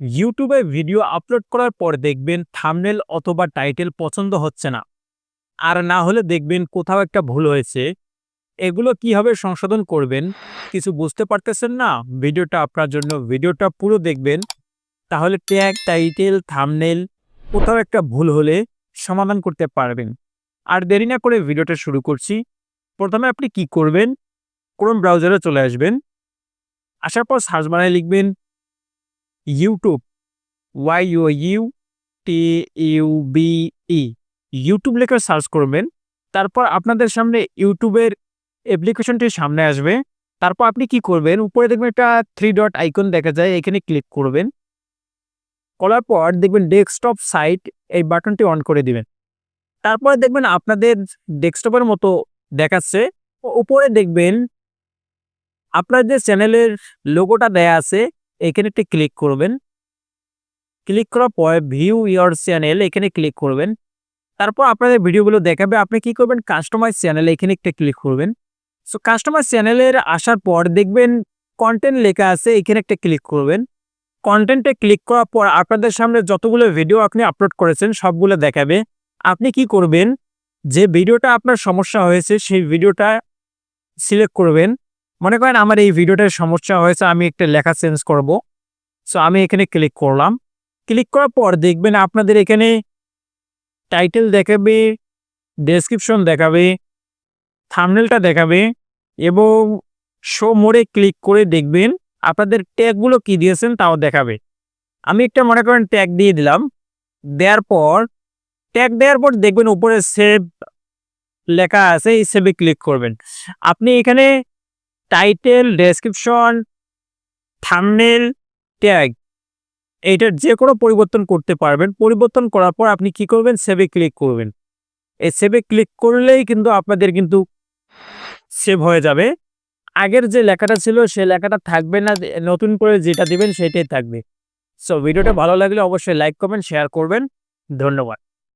ইউটিউবে video upload করার পর দেখবেন থামনেল অথবা টাইটেল পছন্দ হচ্ছে না। আর না হলে দেখবেন কোথাও একটা ভুল হয়েছে। এগুলো কীভাবে সংশোধন করবেন, কিছু বুঝতে পারতেছেন না? ভিডিওটা আপনার জন্য, ভিডিওটা পুরো দেখবেন। তাহলে ট্যাগ টাইটেল থামনেল কোথাও একটা ভুল হলে সমাধান করতে পারবেন। আর দেরি না করে ভিডিওটা শুরু করছি। প্রথমে আপনি কি করবেন? ক্রোম ব্রাউজারে চলে আসবেন। আসার পর সার্চ বানায় লিখবেন YouTube Y U U T U B E YouTube লেখা সার্চ করবেন, তারপর আপনাদের সামনে ইউটিউবের অ্যাপ্লিকেশনটি সামনে আসবে। তারপর আপনি কি করবেন, উপরে দেখবেন একটা থ্রি ডট আইকন দেখা যায়, এখানে ক্লিক করবেন। করার পর দেখবেন ডেস্কটপ সাইট এই বাটনটি অন করে দিবেন। তারপরে দেখবেন আপনাদের ডেস্কটপের মতো দেখাচ্ছে। উপরে দেখবেন আপনার যে চ্যানেলের লোগোটা দেয়া আছে এখানে একটি ক্লিক করবেন। ক্লিক করার পর ভিউ ইয়োর চ্যানেল এখানে ক্লিক করবেন। তারপর আপনাদের ভিডিওগুলো দেখাবে, আপনি কি করবেন? কাস্টমাইজ চ্যানেল এখানে একটা ক্লিক করবেন। সো কাস্টমাইজ চ্যানেলের আসার পর দেখবেন কন্টেন্ট লেখা আছে, এখানে একটা ক্লিক করবেন। কন্টেন্টে ক্লিক করার পর আপনাদের সামনে যতগুলো ভিডিও আপনি আপলোড করেছেন, সবগুলো দেখাবে। আপনি কি করবেন? যে ভিডিওটা আপনার সমস্যা হয়েছে, সেই ভিডিওটা সিলেক্ট করবেন। মনে করেন আমার এই ভিডিওটার সমস্যা হয়েছে, আমি একটা লেখা চেঞ্জ করব। সো আমি এখানে ক্লিক করলাম। ক্লিক করার পর দেখবেন আপনাদের এখানে টাইটেল দেখাবে ডেসক্রিপশন দেখাবে থামনেলটা দেখাবে এবং শো মোড়ে ক্লিক করে দেখবেন আপনাদের ট্যাগগুলো কি দিয়েছেন তাও দেখাবে। আমি একটা মনে করেন ট্যাগ দিয়ে দিলাম। দেওয়ার পর ট্যাগ দেওয়ার পর দেখবেন উপরে সেভ লেখা আছে, এই সেভে ক্লিক করবেন। আপনি এখানে টাইটেল ডেসক্রিপশন থামনেল ট্যাগ এইটার যে কোনো পরিবর্তন করতে পারবেন। পরিবর্তন করার পর আপনি কি করবেন? সেভে ক্লিক করবেন। এই সেভে ক্লিক করলেই কিন্তু আপনাদের কিন্তু সেভ হয়ে যাবে। আগের যে লেখাটা ছিল সে লেখাটা থাকবে না। নতুন করে যেটা দিবেন সেটাই থাকবে। সো ভিডিওটা ভালো লাগলে অবশ্যই লাইক করবেন শেয়ার করবেন। ধন্যবাদ।